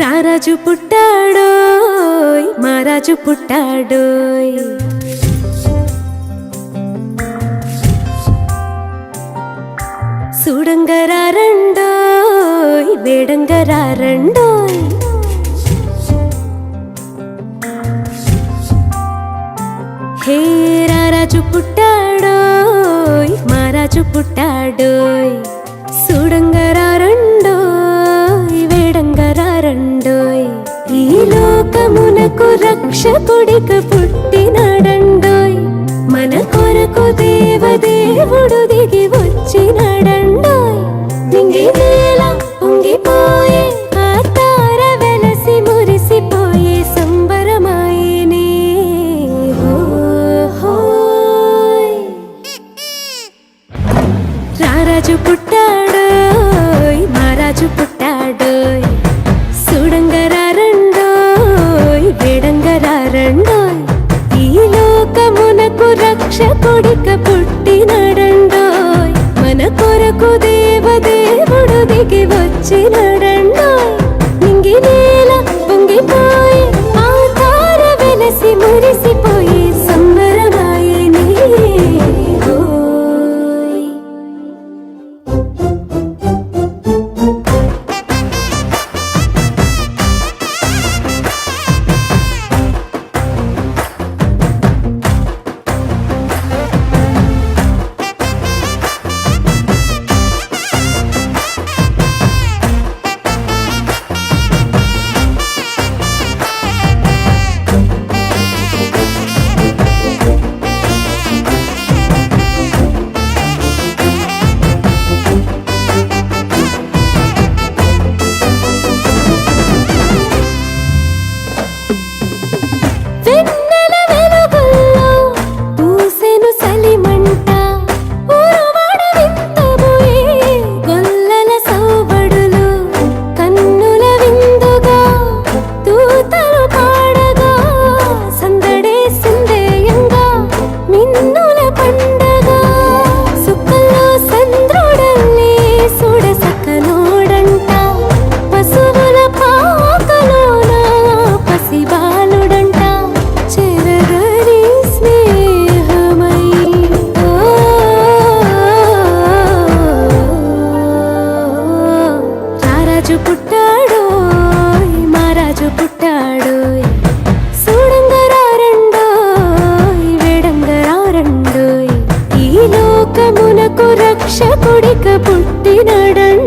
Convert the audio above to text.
రారాజు పుట్టాడోయ్ మహారాజు పుట్టాడోయ్ సూడంగరారండోయ్ వేడంగరారండోయ్ హే రారాజు పుట్టాడోయ్ మహారాజు పుట్టాడు. మనకు రక్షకుడిక పుట్టి రక్షకుడిక పుట్టినడండోయ్ మన కొరకు దేవదేవుడు దిగి వచ్చిన రక్షకుడిక పుట్టినడన్